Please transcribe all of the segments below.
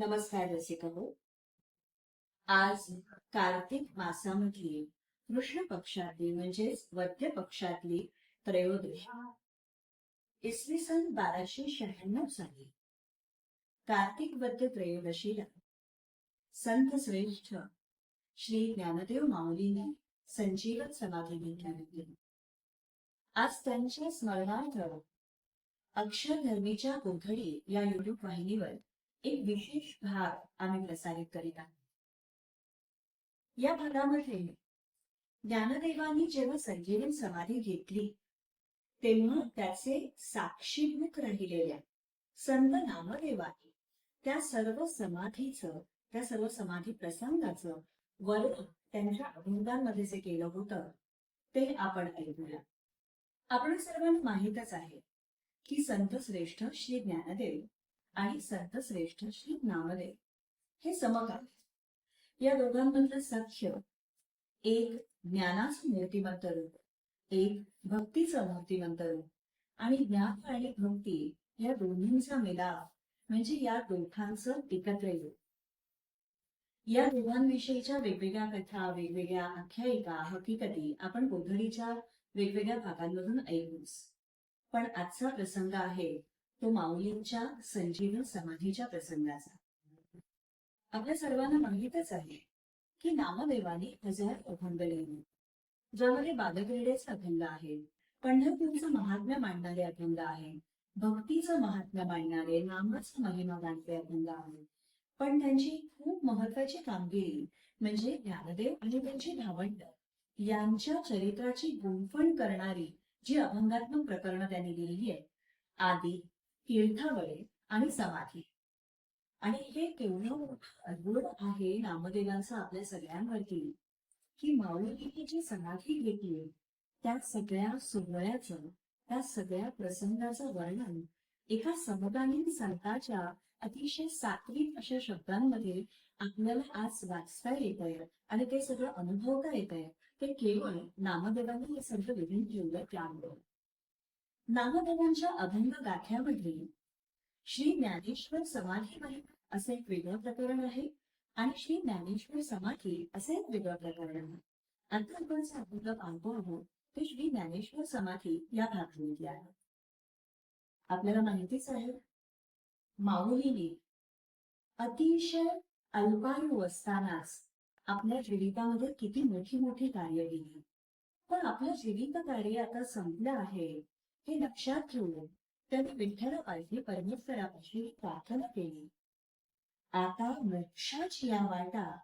नमस्कार रसिक हो आज कार्तिक मासामधली कृष्ण पक्षातली म्हणजेच वद्य पक्षातली त्रयोदशी. इसवी सन बाराशे शहाण्णव साली कार्तिक वद्य त्रयोदशीला संत श्रेष्ठ श्री ज्ञानदेव माऊलीने संजीवन समाधी घेतली होती आज त्यांच्या स्मरणार्थ अक्षरधर्मीच्या गोधडी या युट्यूब वाहिनीवर एक विशेष भाग आम्ही प्रसारित करीत आहोत. या भागामध्ये ज्ञानदेवानी जेव्हा संजीवन समाधी घेतली तेव्हा त्याचे साक्षीभूत राहिलेल्या संत नामदेवाने त्या सर्व समाधीचं त्या सर्व समाधी प्रसंगाचं वर्णन त्यांच्या अभंगांमध्ये जे केलं होतं ते आपण ऐकूया. आपण सर्वांना माहीतच आहे की संत श्रेष्ठ श्री ज्ञानदेव आणि संत श्रेष्ठ श्री नामदेव. हे समकाल या दोघांमधलं सख्य एक ज्ञानाचं मूर्तिमंत रूप एक भक्तीचं मूर्तिमंत रूप आणि ज्ञान आणि भक्ती या दोन्हींचा मिलाप म्हणजे या दोघांचं एकत्र रूप. या दोघांविषयीच्या वेगवेगळ्या कथा वेगवेगळ्या आख्यायिका हकीकती आपण गोधडीच्या वेगवेगळ्या भागांमधून ऐकूच पण आजचा प्रसंग आहे तो माऊलींच्या संजीवन समाधीच्या प्रसंगाचा. आपल्या सर्वांना माहीतच आहे की नामदेवाने हजार अभंग लिहिले ज्यामध्ये बालक्रीडेचे अभंग आहे पंढरपूरचं महात्म्य मांडणारे अभंग आहे भक्तीचं महात्म्य मांडणारे नामाचं महिमा मांडणारे अभंग आहे. पण त्यांची खूप महत्वाची कामगिरी म्हणजे ज्ञानदेव आणि त्यांची भावंड यांच्या चरित्राची गुंफण करणारी जी अभंगात्मक प्रकरणं त्यांनी लिहिली आहेत आदी तीर्थावळे आणि समाधी. आणि हे केवढं अद्भुत आहे नामदेवांचं आपल्या सगळ्यांवरती की माऊलीने जी समाधी घेतली त्या सगळ्या सोहळ्याचं त्या सगळ्या प्रसंगाचं वर्णन एका समकालीन संताच्या अतिशय सात्विक अशा शब्दांमध्ये आपल्याला आज वाचता येत आहे आणि ते सगळं अनुभवता येत आहे ते केवळ नामदेवांनी हे सगळं लिहून ठेवलं त्यामुळे. नामदेवांच्या अभंग गाथ्यामध्ये श्री ज्ञानेश्वर समाधी महिमा असे एक वेगळं प्रकरण आहे. आणि श्री ज्ञानेश्वर समाधी असे एक वेगळं प्रकरण आहे. आता आपण जे अभंग पाहतो आहोत. ते श्री ज्ञानेश्वर समाधी या भागामध्ये आहे. आपल्याला माहितीच आहे. माऊलीने अतिशय अल्पायू असतानाच आपल्या जीवितामध्ये किती मोठी मोठी कार्य केली. पण आपलं जीवित कार्य आता संपलं आहे. हे लक्षात ठेवून विठ्ठल विठ्ठलापाशी परमेश्वरापाशी प्रार्थना केली. आता मोक्षाची या वाटा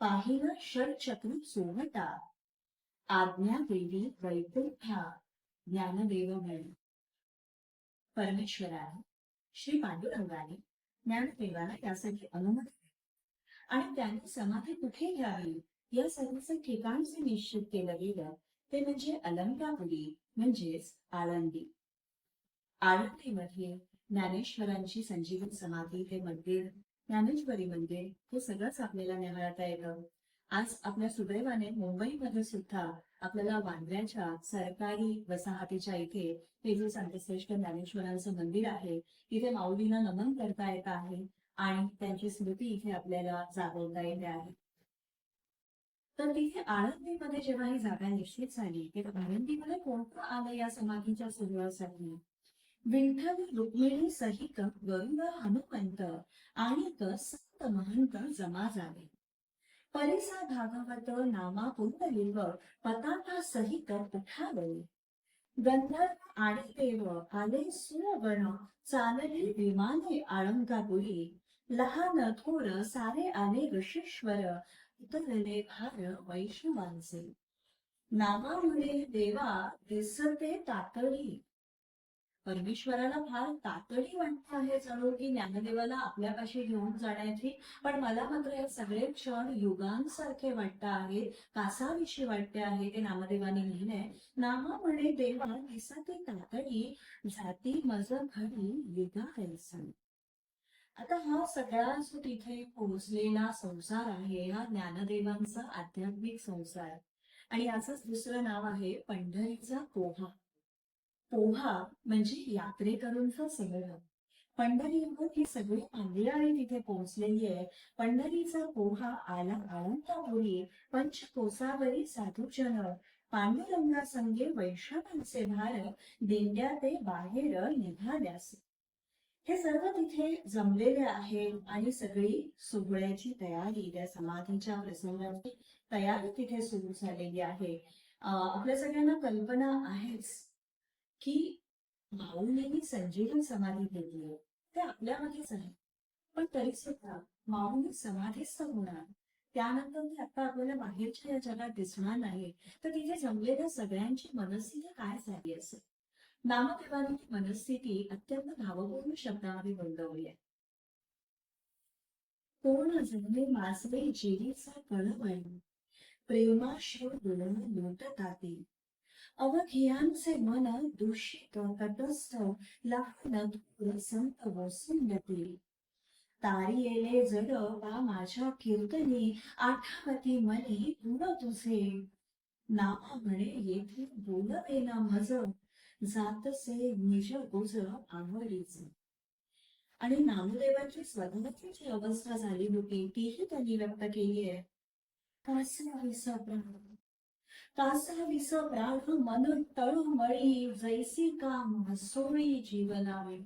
पाहिलं षटचक्र सोहटा आज्ञा देवी वैकुंठा ज्ञानदेव मिळी परमेश्वराने श्री पांडुरंगाने ज्ञानदेवाला यासाठी अनुमती दिली. आणि त्यांनी समाधी कुठे घ्यावी? या सर्वांचं ठिकाण जे निश्चित केलं गेलं. ते म्हणजे अलंकापुरी. म्हणजेच आळंदी. आळंदीमध्ये ज्ञानेश्वरांची संजीवन समाधी हे मंदिर ज्ञानेश्वरी मंदिर हे सगळंच आपल्याला निहाळता येतं. आज आपल्या सुदैवाने मुंबईमध्ये सुद्धा आपल्याला वांद्र्याच्या सरकारी वसाहतीच्या इथे हे जे संतश्रेष्ठ ज्ञानेश्वरांचं मंदिर आहे तिथे माऊलींना नमन करता येत आहे आणि त्यांची स्मृती इथे आपल्याला जागवता येते आहे. तर तिथे आळंदीमध्ये जेव्हा ही जागा निश्चित झाली तेव्हा आळंदीमध्ये कोणतं आलं या समाधीच्या सुरुवासाठी विठ्ठल रुक्मिणी सहित गरुड हनुमंत आणि संत महंत जमा झाले. परिसा भागवत नामा पुंडलिंग पताका सहित उठावले गंधर्व आणि देव आले सुरवण चालली विमाने आळंकापुरी लहान थोर सारे आले ऋषेश्वर उतरले भार वैष्णवांचे नामामुळे देवा दिसते तातडी परमेश्वराला फार तातडी वाटत आहे जणू की ज्ञानदेवाला आपल्यापाशी घेऊन जाण्याची पण मला मात्र हे सगळे क्षण युगांसारखे वाटत आहेत कासाविषयी वाटते आहे ते नामदेवाने लिहिले नामा म्हणे देवा दिसते तातडी जाती मज घडी युगा आता हा सगळा जो तिथे पोहोचलेला संसार आहे हा ज्ञानदेवांचा आध्यात्मिक संसार. आणि याचंच दुसरं नाव आहे पंढरीचा पोहा. पोहा म्हणजे यात्रेकरूंचं सगळं पंढरीवर ही सगळी आंधळी तिथे पोहोचलेली आहे. पंढरीचा पोहा आला आळंतापुरी पंच कोसावरी साधूजन. पांडुरंगा संगे वैष्णवांचे भार दिंड्या ते बाहेर निघाल्यास. हे सर्व तिथे जमलेले आहे आणि सगळी सोहळ्याची तयारी त्या समाधीच्या प्रसंगाची तयारी तिथे सुरू झालेली आहे. आपल्या सगळ्यांना कल्पना आहेच की माऊलींनी संजीवन समाधी दिली आहे. ते आपल्यामध्येच आहे. पण तरी सुद्धा माऊली समाधीस्थ होणार. त्यानंतर ते आता आपल्याला बाहेरच्या या जगात दिसणार नाही तर तिथे जमलेल्या सगळ्यांची मनस्थिती काय झाली असेल? नामदेवांनी मनस्थिती अत्यंत भावपूर्ण शब्दामध्ये नोंदवली आहे. पूर्ण जगले मासले जेरीचा कळवळ प्रेमाशिव गुण लोटताते. अवघियांचे मन दूषित तटस्थ लहान दूर संत वसुंडते तारियेले जड वा माझ्या कीर्तनी आठावती मने गुण तुझे. नामा म्हणे येथे बोलवे ना मज जातसे निज गुज आवडीच आणि नामदेवाची स्वतःची जी अवस्था झाली होती तीही त्यांनी व्यक्त केली आहे. कासाविस प्राण. कासाविस प्राण मन तळमळी जैसी काम हसोळी जीवनावे.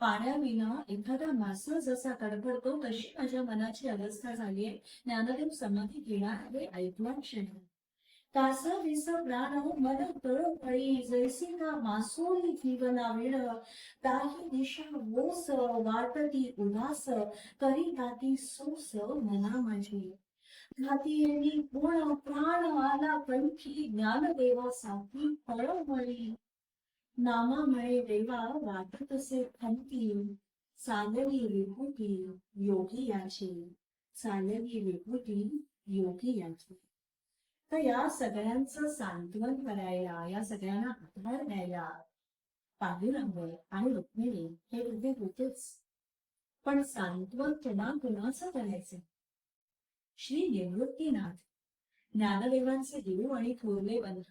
पाण्याविना एखादा मासा जसा कडकडतो तशी माझ्या मनाची अवस्था झाली आहे. ज्ञानदेव समाधी घेणार हे ऐकला कास कासा विस प्राण मन तळमळी जैसी का मासोळी जीवनावेळ काही दिशा ओस वाटती उदास करी गाती सोस मना माझी। घाती येणी प्राण आला कंठी ज्ञानदेवा साथी फळमळी नामा म्हणे देवा वाटत असे खंती। चालवी विभूती योगी याची चालवी विभूती योगी याची तर या सगळ्यांचं सांत्वन करायला या सगळ्यांना आधार द्यायला पांडुरंग आणि रुक्मिणी हे दोघे होतेच. पण सांत्वन पुन्हा कुणाचं करायचे? श्री निवृत्तीनाथ ज्ञानदेवांचे देव आणि थोरले बंध.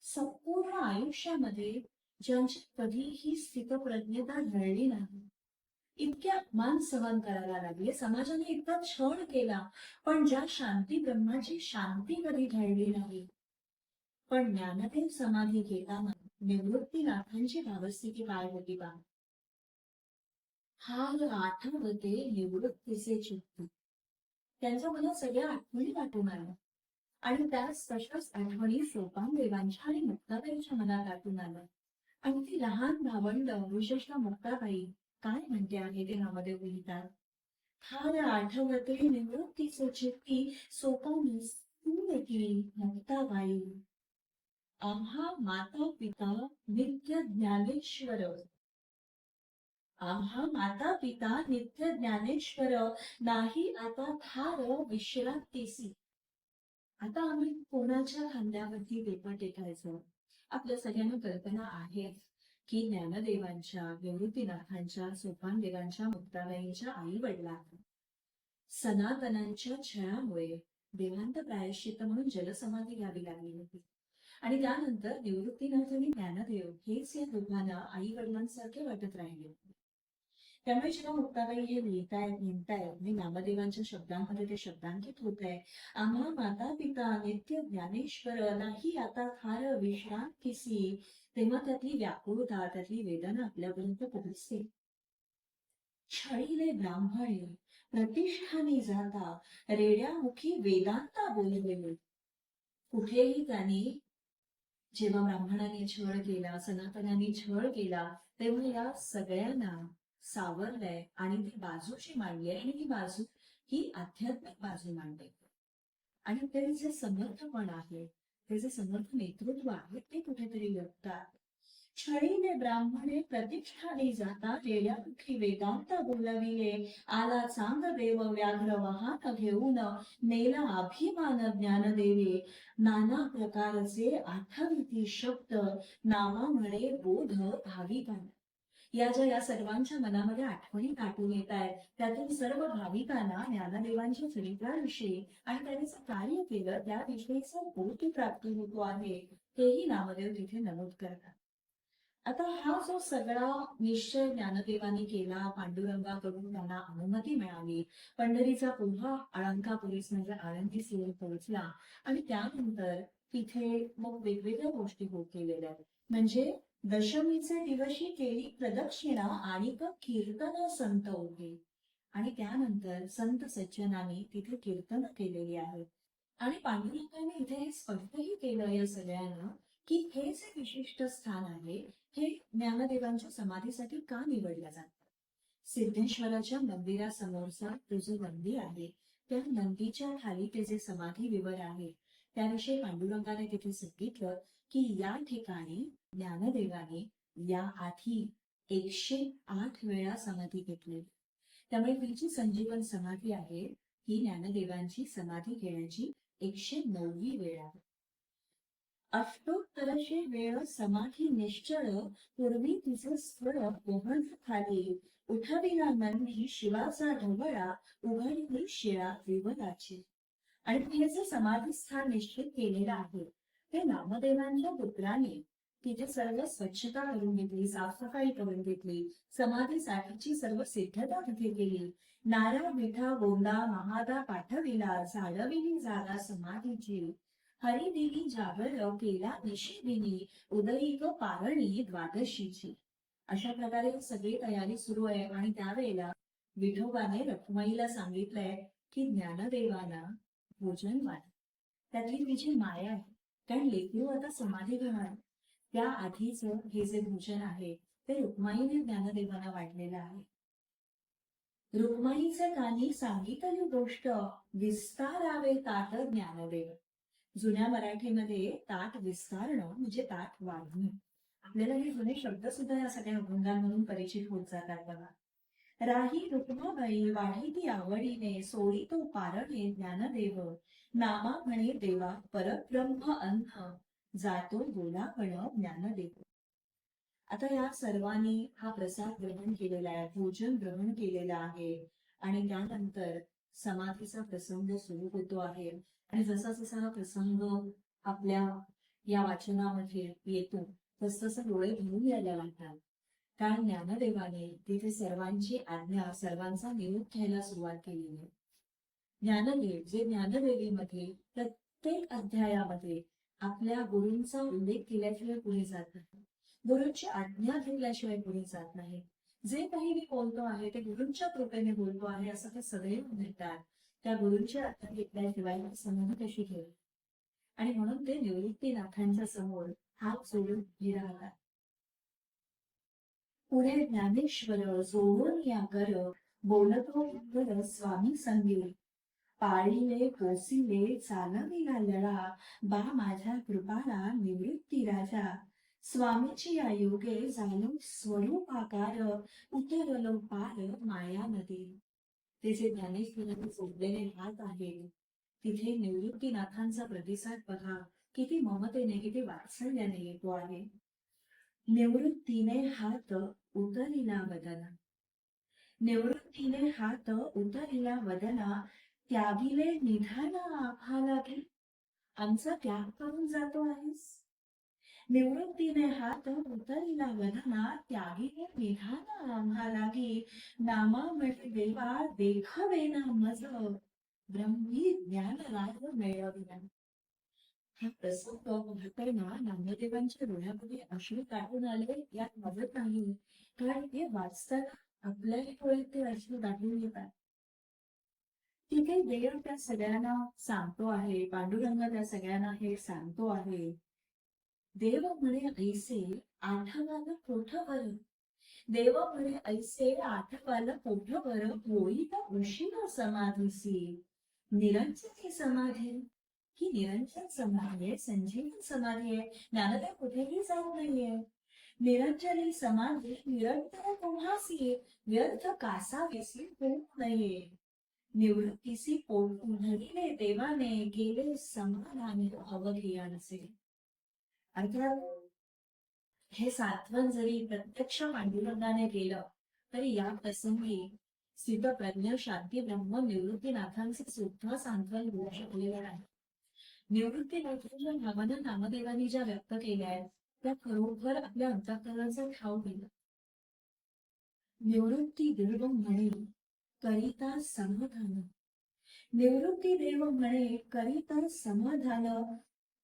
संपूर्ण आयुष्यामध्ये ज्यांची कधीही स्थितप्रज्ञता घडली नाही. इतके अपमान सहन करायला लागले समाजाने इतका छळ केला पण ज्या शांती ब्रह्माची शांती कधी घडली नाही. पण ज्ञानदेव समाधी घेताना निवृत्तीनाथांची भावस्थिती काय होती बा? हार आठवते निवृत्तीचे चित्त. त्यांच्या मला सगळ्या आठवणी वाटून आल्या. आणि त्याच तशाच आठवणी सोपान देवांच्या आणि मुक्ताबाईच्या मनात आटून आल्या. आणि ती लहान भावंड विशेषतः मुक्ताबाई काय म्हणते आहे ते नामदेव लिहितात फार आठवते निवृत्ती चित्ती सोपानी तू मुक्ताबाई आम्हा माता पिता नित्य ज्ञानेश्वर. आम्हा माता पिता नित्य ज्ञानेश्वर नाही आता थार विश्रांतीसी. आता आम्ही कोणाच्या खांद्यावरती पेपर टेकायचो? आपल्या सगळ्यांना कल्पना आहे. की ज्ञानदेवांच्या निवृत्तीनाथांच्या सोपानदेवांच्या मुक्ताबाईंच्या आई वडिलांना सनातनांच्या छळामुळे देवांत प्रायश्चित म्हणून जलसमाधी घ्यावी लागली होती. आणि त्यानंतर निवृत्तीनाथ आणि ज्ञानदेव हेच या दोघांना आई वडिलांसारखे वाटत राहिले. होते त्यामुळे जेव्हा मुक्ताबाई हे लिहितायत लिहितायत आणि नामदेवांच्या शब्दांमध्ये ते शब्दांकित होत आहे आम्हा माता पिता नित्य ज्ञानेश्वर नाही आता फार विश्रांतीसी तेव्हा त्यातली व्याकुळता त्यातली वेदना आपल्यापर्यंत पोहोचते. छळीले ब्राह्मणे प्रतिष्ठानी जाता रेड्यामुखी वेदांता बोलले कुठेही त्यांनी जेव्हा ब्राह्मणांनी छळ केला सनातनाने छळ केला तेव्हा या सगळ्यांना सावरलंय आणि ती बाजूची मांडली आहे. आणि ही बाजू ही आध्यात्मिक बाजू मांडते आणि ते जे समर्थपण आहे ते जे समर्थ नेतृत्व आहे ते कुठेतरी लपतात क्षणीने ब्राह्मणे प्रतिष्ठाने जाता रेड्यामुखी वेदांत बोलविले आला चांग देव व्याघ्र वाहन घेऊन नेला अभिमान ज्ञान देवे नाना प्रकारचे आठविती शब्द नामा म्हणे बोध भाविकांना. या ज्या या सर्वांच्या मनामध्ये आठवणी दाटून येत आहेत त्यातून सर्व भाविकांना ज्ञानदेवांच्या चरित्राविषयी आणि त्यांनी जे कार्य केलं त्याविषयीचा बोध प्राप्त होतो आहे हेही नामदेव तिथे नमूद करतात आता हा जो सगळा निश्चय ज्ञानदेवानी केला पांडुरंगाकडून त्यांना अनुमती मिळाली पंढरीचा पुन्हा अळंकापुरीस म्हणजे आळंदी सिंह पोहोचला आणि त्यानंतर तिथे मग वेगवेगळ्या गोष्टी होत गेलेल्या आहेत. म्हणजे दशमीचे दिवशी केली प्रदक्षिणा आणि कीर्तन संत उभे. आणि त्यानंतर संत सज्जनाने तिथे कीर्तन केलेली आहेत आणि पांडुरंगाने इथे हे स्पष्टही केलं या सगळ्यांना की हे जे विशिष्ट स्थान आहे हे ज्ञानदेवांच्या समाधीसाठी का निवडलं जातं? सिद्धेश्वराच्या मंदिरासमोरचा तो जो नंदी आहे. त्या नंदीच्या खाली ते जे समाधी विवर आहे त्याविषयी पांडुरंगाने तिथे सांगितलं की या ठिकाणी ज्ञानदेवाने या आधी एकशे आठ वेळा समाधी घेतली. त्यामुळे ही जी संजीवन समाधी आहे ही ज्ञानदेवांची समाधी घेण्याची एकशे नववी वेळ आहे. अष्टोत्तरशे वेळ समाधी निश्चळ पूर्वी तिचे स्वर पोहण खाली उठविला नंदी शिवाचा ढवळा उघडली शिळा विवदाची आणि हे जे समाधी स्थान निश्चित केलेलं आहे ते नामदेवांच्या पुत्राने तिथे सर्व स्वच्छता करून घेतली साफसफाई करून घेतली समाधीसाठीची सर्व सिद्धता तिथे केली. नारा मिठा गोंदा महादा पाठविला झाडविली जागा समाधीची. हरिदेवी जागर केला निशिदिनी उदयिक पारणी द्वादशीची. अशा प्रकारे सगळी तयारी सुरू आहे आणि त्यावेळेला विठोबाने रखुमाईला सांगितलंय की ज्ञानदेवाला भोजन वाढ. त्यातली तिची माया आहे. कारण लेखीव आता समाधी घेणार. त्या आधीच हे जे भूषण आहे ते रुक्माईने ज्ञानदेवाला वाढलेलं आहे. रुक्माईचे कानी सांगितली गोष्ट विस्तारावे ताट ज्ञानदेव. जुन्या मराठीमध्ये ताट विस्तारणं म्हणजे ताट वाढणे. आपल्याला हे जुने शब्द सुद्धा या सगळ्या अभंगांमधून परिचित होत जातात बघा. राही रुक्माबाई वाढी ती आवडीने सोडी तो पारणे ज्ञानदेव. नामा म्हणे देवा परब्रह्म अन्न जातो बोलापण ज्ञानदेव आता या सर्वांनी हा प्रसाद ग्रहण केलेला आहे भोजन ग्रहण केलेलं आहे आणि त्यानंतर समाधीचा प्रसंग सुरू होतो आहे. आणि जसा जसा हा प्रसंग आपल्या या वाचनामध्ये येतो तस तसं डोळे भरून यायला लागतात. कारण ज्ञानदेवाने तिथे सर्वांची आज्ञा सर्वांचा निरोप घ्यायला सुरुवात केली आहे. ज्ञानदेव जे ज्ञानदेवीमध्ये प्रत्येक अध्यायामध्ये आपल्या गुरूंचा उल्लेख केल्याशिवाय पुढे जात नाही. गुरूंची आज्ञा घेतल्याशिवाय पुढे जात नाही. जे काही मी बोलतो आहे ते गुरूंच्या कृपेने बोलतो आहे असं ते सगळे म्हणतात. त्या गुरूंची आज्ञा घेतल्याशिवाय समोर कशी घेऊ आणि म्हणून ते निवृत्तीनाथांच्या समोर हात सोडून उभी राहतात. पुढे ज्ञानेश्वर जोडून या कर बोलतो गर स्वामी संगीत. पाळीले पोसिले चालविला लळा. बा माझ्या कृपाला निवृत्ती राजा. स्वामीची आयोगे झालो स्वरूप आकार उतरलो पार माया नदी. ते ज्ञानेश्वरांनी सोडलेले हात आहेत तिथे निवृत्तीनाथांचा प्रतिसाद बघा किती ममतेने किती वात्सल्याने येतो आहे. निवृत्तीने हात उतरिला वदना. निवृत्तीने हात उतरिला वदना. त्यागिले निधान आभाला घे. आमचा त्याग करून जातो आहेस. निवृत्तीने हात उतरिला वदना त्यागिले निधान आम्हाला घे. नामा म्हणजे देवा देखवे ना मज. ब्रह्मी ज्ञान राज मिळविला. हा प्रसंग पाहताना नामदेवांच्या डोळ्यामध्ये अश्रू काढून आले. यात मदत नाही. कारण ते वाचताना आपल्याही डोळ्यात ते अश्रू दाटून येतात तिथे देव त्या सगळ्यांना सांगतो आहे पांडुरंग त्या सगळ्यांना हे सांगतो आहे. देव म्हणे ऐसे आठवाल कोठ पोठवर देव म्हणे ऐसे आठवाल कोठ आठवाला होई तर उशिरा समाधीसी. निरंजन समाधी. ही निरंजन समाधी आहे संजीवन समाधी आहे. ज्ञानदेव कुठेही जात नाहीये निरंजनी समाधी निरंतर तुम्हासी व्यर्थ कासा विसरी होऊ नाहीये निवृत्तीसी पोटून धरिले देवाने गेले समाधाने अवघियांचे अर्थात हे सात्वन जरी प्रत्यक्ष पांडुरंगाने केलं तरी या प्रसंगी सिद्ध प्रज्ञ शांती ब्रह्म निवृत्तीनाथांचे सुद्धा सांत्वन होऊ शकलेलं नाही. निवृत्तीनाथांच्या भावना नामदेवांनी ज्या व्यक्त केल्या आहेत त्या खरोखर आपल्या अंतःकरणाचा ठाव केला. निवृत्ती दीर्घ म्हणे करिता समाधान. निवृत्ती देव म्हणे करिता समाधान.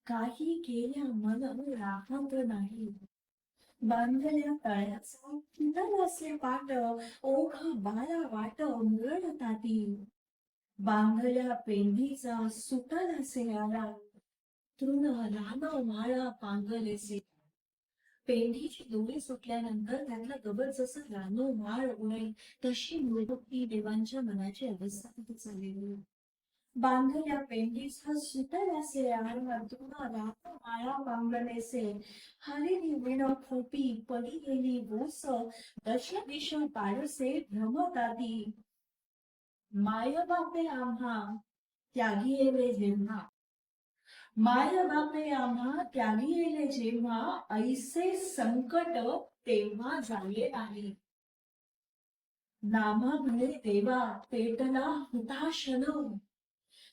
काही केल्या मन राहत नाही. बांधल्या तळ्याचा किनार असे पाट ओघ बाळा वाट मिळता ती बांधल्या पेंढीचा सुटल असे आला. तृण रान माळा पांगलेसे पेंढीची दोरी सुटल्यानंतर त्यातला गबर जसं रानो माळ उडेल तशी निवृत्ती देवांच्या मनाची अवस्था तिथे चाललेली बांधल्या पेंडीचा सुटल असे आडवा तृण रान माळा पांगलेसे हरिणी विण खोपी पडी गेली बोस दश दिश पाडसे भ्रमत आधी माय बापे आम्हा त्यागी एवढे जेव्हा. माय बापे आम्हा त्यागी येले जेव्हा ऐसे संकट तेव्हा झाले आहे. नामा म्हणे देवा पेटला हुताशन.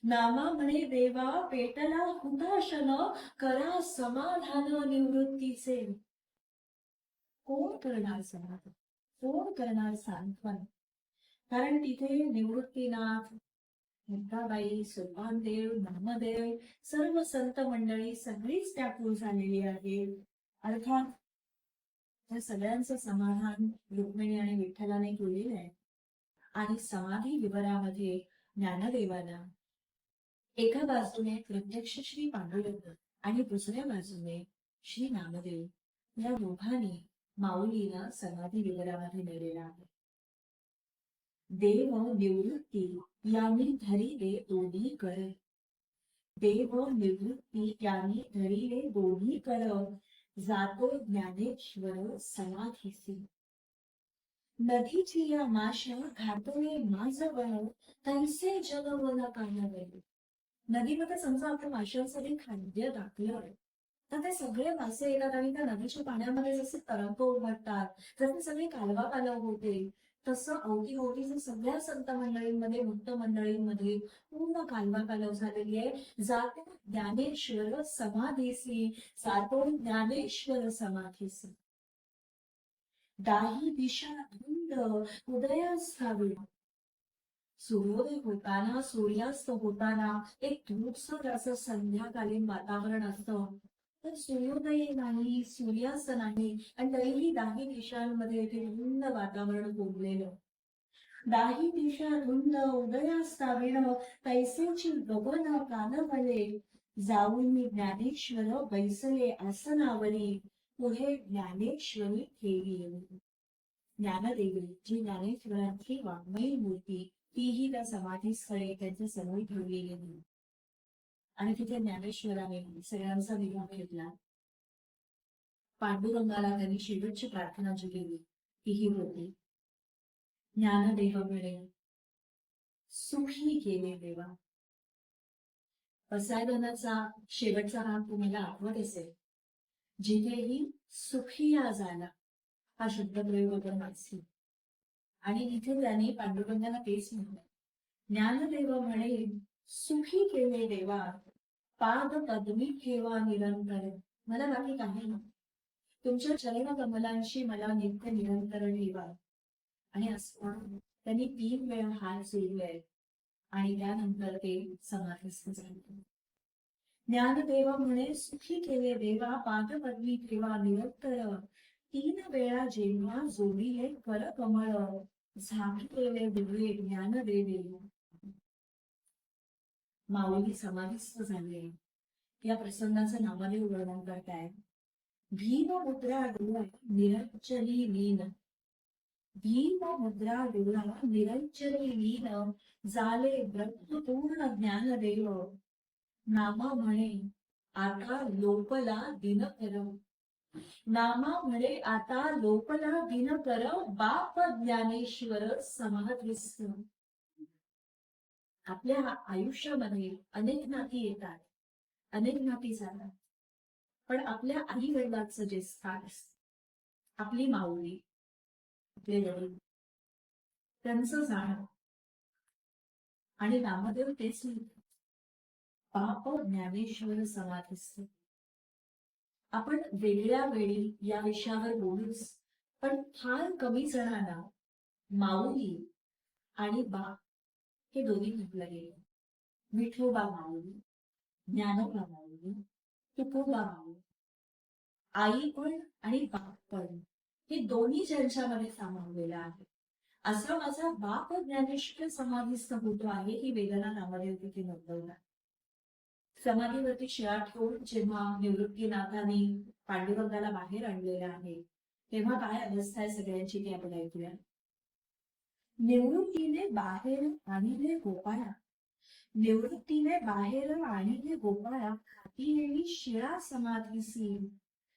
नामा म्हणे देवा पेटला हुताशन करा समाधान निवृत्तीचे. कोण करणार समाधान? कोण करणार सांत्वन? कारण तिथे निवृत्तीनाथ मुक्ताबाई सोपानदेव नामदेव सर्व संत मंडळी सगळीच व्याकुळ झालेली आहे अर्थात या सगळ्यांचं समाधान रुक्मिणी आणि विठ्ठलाने केलेलं आहे. आणि समाधी विवरामध्ये ज्ञानदेवाला एका बाजूने प्रत्यक्ष श्री पांडुरंग आणि दुसऱ्या बाजूने श्री नामदेव या दोघांनी माऊलीला समाधी विवरामध्ये नेलेला आहे. देव निवृत्ती यांनी धरिले दोन्ही कर. देव निवृत्ती यांनी धरिले दोन्ही कर. जातो ज्ञानेश्वर समाधीसी. नदीची या माशा घातोळे माझवळ तैसे जगवल कानवले नदीमध्ये समजा आपण माशांसाठी खाद्य टाकलं तर ते सगळे मासे येतात आणि त्या नदीच्या पाण्यामध्ये जसे तरंग उमटतात जसे सगळे कालवा कालव होते तसं अवतीभोवतीच्या सगळ्या संत मंडळींमध्ये भक्त मंडळींमध्ये पूर्ण कालवा कालव झालेली आहे. जाते ज्ञानेश्वर समाधीसी जातो ज्ञानेश्वर समाधीसी. दाही दिशा धुंद उदयास्थावी सूर्योदय होताना सूर्यास्त होताना एक धूपसर असं संध्याकालीन वातावरण असतं. तर सूर्योदय नाही सूर्यास्त नाही आणि तरीही दाही दिशांमध्ये ते रुंद वातावरण गोंदलेलं दाही दिशा धुंद उदयास्ताविण पैसेची गगन कानवले जाऊन मी ज्ञानेश्वर बैसले आसनावरी पुढे ज्ञानेश्वरी ठेवी. ज्ञानदेवी जी ज्ञानेश्वरांची वाङ्मयी मूर्ती तीही त्या समाधीस्थळे त्यांच्यासमोर ठेवली गेली आणि तिथे ज्ञानेश्वराने सगळ्यांचा निरोप घेतला. पांडुरंगाला त्यांनी शेवटची प्रार्थना जी केली तीही होती. ज्ञानदेव मिळे सुखी केले देवा. पसायदनाचा शेवटचा राग तुम्हाला आठवत असेल. जिथेही सुखी या झाला हा शब्द प्रयोग आपण वाचली आणि इथे त्याने पांडुरंगाला तेच म्हटलं. ज्ञानदेव म्हणे सुखी केले देवा. पाद पद्मी ठेवा निरंतर. मला बाकी काही नाही. तुमच्या चरण कमलांशी मला नित्य निरंतर ठेवा. आणि असं त्यांनी तीन वेळा हात जोडले. आणि त्यानंतर ते समाधीस्थ झाले. ज्ञानदेव म्हणे सुखी केले देवा पाद पद्मी ठेवा निरंतर. तीन वेळा जेव्हा जोडिले कर कमळ झाकलेले दिवे ज्ञानदेवे. माऊली समाधीस्थ झाले. या प्रसंगाचं नामाने वर्णन करताय. भीम मुद्रा डोळा निरंजनी लीन. भीम मुद्रा डोळा निरंजनी लीन. झाले ब्रह्मपूर्ण ज्ञानदेव. नामा म्हणे आता लोपला दिन करव नामा म्हणे आता लोपला दिन करव बाप ज्ञानेश्वर समाधीस्थ. आपल्या आयुष्यामध्ये अनेक नाती येतात अनेक नाती जातात. पण आपल्या आई वडिलांचं जे स्थान आपली माऊली आपले वडील त्यांचं जाणं. आणि नामदेव तेच पाप ज्ञानेश्वर समाधीस्थ. आपण वेगळ्या वेळी या विषयावर बोलूच पण फार कमी जणांना माऊली आणि बाप हे दोन्ही म्हटलं गेलं. विठोबा माऊली ज्ञानोबा माऊली तुकोबा माऊली आई पण आणि बाप पण हे दोन्ही ज्यांच्यामध्ये सामावलेलं आहे. असं माझा बाप ज्ञानेश्वर समाधीस्थ होतो आहे ही वेदना नावाने तिथे नोंदवला समाधीवरती शिळा ठेवून जेव्हा निवृत्तीनाथाने पांडुरंगाला बाहेर आणलेलं आहे तेव्हा काय अवस्था आहे सगळ्यांची ती आपण ऐकूया. निवृत्तीने बाहेर आणले गोपाळा. निवृत्तीने बाहेर आणले गोपाळा. खाती नेली शिळा समाधीसी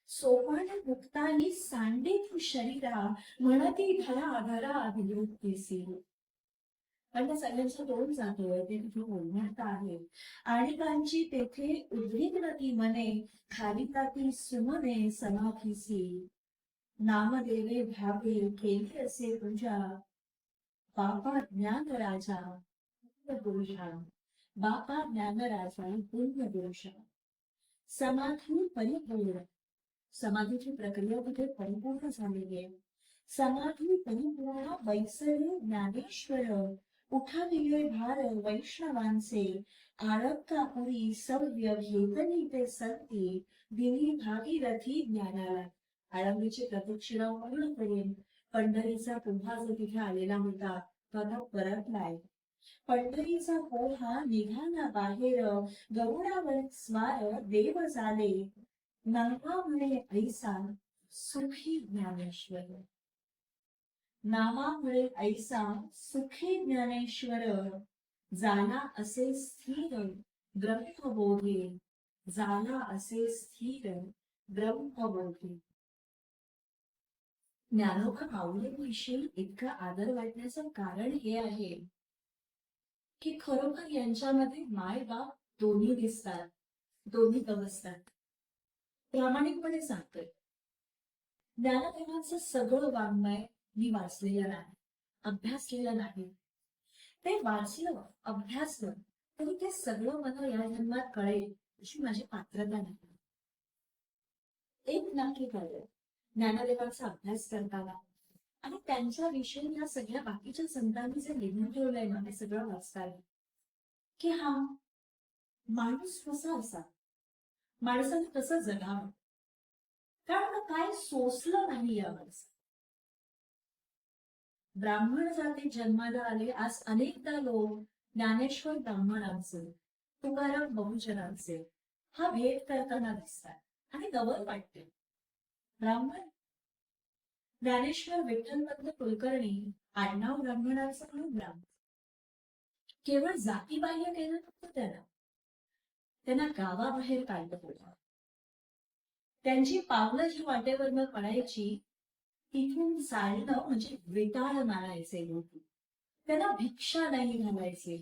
सोपण मुक्तानी सांडे तू शरीरा. म्हणती घरा घरा निवृत्तीसी पण त्या दोन तोंड जातोय ते तिथे बोलण्यात आहे आणि त्यांची तेथे उद्विग्नती मने खाली सुमने समाधीसी नामदेवे भावे केली असे तुझ्या बापा ज्ञानराजा पुरुषा पुण्यपुरुषा बापा ज्ञान राजा पुण्यपुरुषा समाधी परिपूर्ण. समाधीची प्रक्रिया तिथे परिपूर्ण झालेली आहे. समाधी परिपूर्ण वैसरे ज्ञानेश्वर. उठाविले भार वैष्णवांचे. आळक्कापुरी सव्य घेतली ते संती दिली भागीरथी ज्ञानाला. आळंदीची प्रदक्षिणा पूर्ण करून पंढरीचा पुन्हा जो तिथे आलेला होता तो आता परतलाय पंढरीचा पोहा निघाला बाहेर गरुडावर स्मार देव झाले नामा म्हणे ऐसा सुखी ज्ञानेश्वर. नामामुळे ऐसा सुखी ज्ञानेश्वर. जाना असे स्थिर ब्रह्मबोधे. जाना असे स्थिर ब्रह्मबोधे. ज्ञानोबा माऊलीविषयी इतकं आदर वाटण्याचं कारण हे आहे की खरोखर यांच्यामध्ये माय बाप दोन्ही दिसतात दोन्ही गवसतात प्रामाणिकपणे सांगतोय. ज्ञानदेवांचं सगळं वाङ्मय मी वाचलेलं नाही अभ्यासलेलं नाही. ते वाचलं अभ्यासलं तरी ते सगळं मला या जन्मात कळेल अशी माझी पात्रता नाही. एक नक्की कळलं ज्ञानदेवांचा अभ्यास करताना. आणि त्यांच्या विषयी या सगळ्या बाकीच्या संतांनी जे लिहून ठेवलंय ना ते सगळं वाचताना. की हा माणूस कसा असा? माणसाने कसं जगावं? कारण काय सोसलं नाही या माणसात ब्राह्मण जाती जन्माला आले आज अनेकदा लोक ज्ञानेश्वर ब्राह्मणांचे तुकाराम बहुजनांचे हा भेद करताना दिसतात. आणि गवत वाटते. ब्राह्मण? ज्ञानेश्वर विठ्ठलपंत कुलकर्णी आडनाव ब्राह्मणांचं म्हणून ब्राह्मण. केवळ जातीबाह्य केलं नव्हतं त्यांना त्यांना गावाबाहेर काढलं होतं त्यांची पावलं जी वाटेवरनं पडायची तिथून चालणं म्हणजे विटाळ मारायचे लोक. त्यांना भिक्षा नाही घालायचे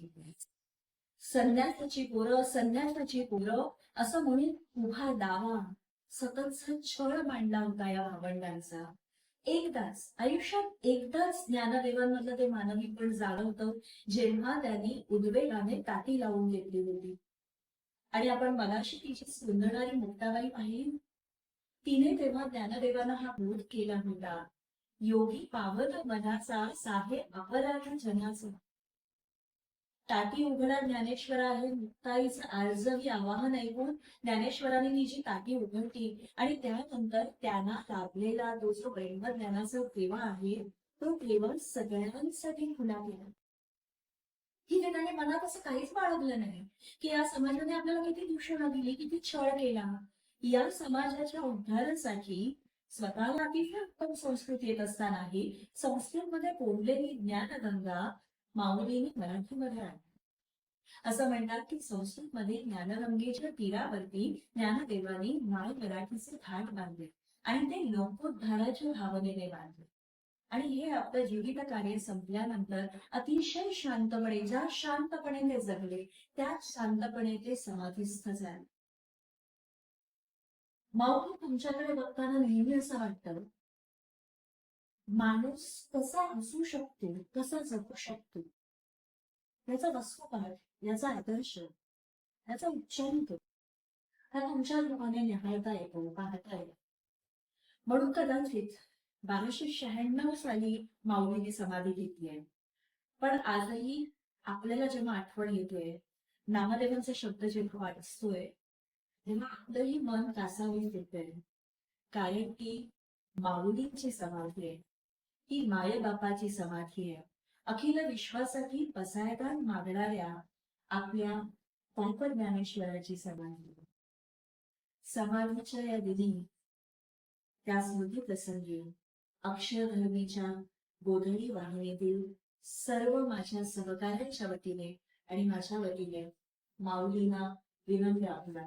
संन्यासाची पोरं संन्यासाची पोरं असं म्हणून उभा दावा सततचा छळ मांडला होता या भावंडांचा. एकदाच आयुष्यात एकदाच ज्ञानदेवांमधलं ते मानवीपण जाणवतं जेव्हा त्यांनी उद्वेगाने ताटी लावून घेतली होती. आणि आपण मनाशी तिची सुंदरणारी मुक्ताबाई पाहिली? तिने तेव्हा ज्ञानदेवाला हा बोध केला होता. योगी पावत मनाचा साहे अपराध जनाचा. ताटी उघडा ज्ञानेश्वर आहे मुक्ताईचं आर्जवी आवाहन ऐकून ज्ञानेश्वरांनी ही जी ताटी उघडली आणि त्यानंतर त्यांना लाभलेला तो जो ब्रह्म ज्ञानाचा देवा आहे तो केवळ सगळ्यांसाठी खुला केला. ही त्याने मनात असं काहीच बाळगलं नाही की या समाजाने आपल्याला किती दूषणं दिली किती छळ केला. या समाजाच्या उद्धारासाठी स्वतःला अतिशय उत्तम संस्कृती येत असतानाही संस्कृतमध्ये कोंडलेली ज्ञानगंगा माऊलीने मराठीमध्ये आणली. असं म्हणतात की संस्कृतमध्ये ज्ञानगंगेच्या तीरावरती ज्ञानदेवानी माय मराठीचे घाट बांधले आणि ते लोकोद्धाराच्या भावनेने बांधले. आणि हे आपलं जीवित कार्य संपल्यानंतर अतिशय शांतपणे ज्या शांतपणे ते जगले त्याच शांतपणे ते समाधीस्थ झाले. माऊली तुमच्याकडे बघताना नेहमी असं वाटतं माणूस कसा असू शकतो कसा जगू शकतो याचा वस्तुपाठ याचा आदर्श याचा उच्चारित हा तुमच्या रूपाने निहाळता येतो पाहता येतो. म्हणून कदाचित बाराशे शहाण्णव साली माऊलीने समाधी घेतली आहे. पण आजही आपल्याला जेव्हा आठवण येतोय नामदेवांचे शब्द जेव्हा वाचतोय तेव्हा आपलंही मन कासावीस येते कारण की माऊलींची समाधी आहे. ही मायबापाची समाधी आहे. अखिल विश्वासाठी पसायदान मागणाऱ्या आपल्या पंप ज्ञानेश्वराची समाधी समाधीच्या या दिनी त्या स्मृती प्रसंगी अक्षरधर्मीच्या गोधडी वाहिनीतील सर्व माझ्या सहकार्यांच्या वतीने आणि माझ्या वतीने माऊलीला विनंती आपला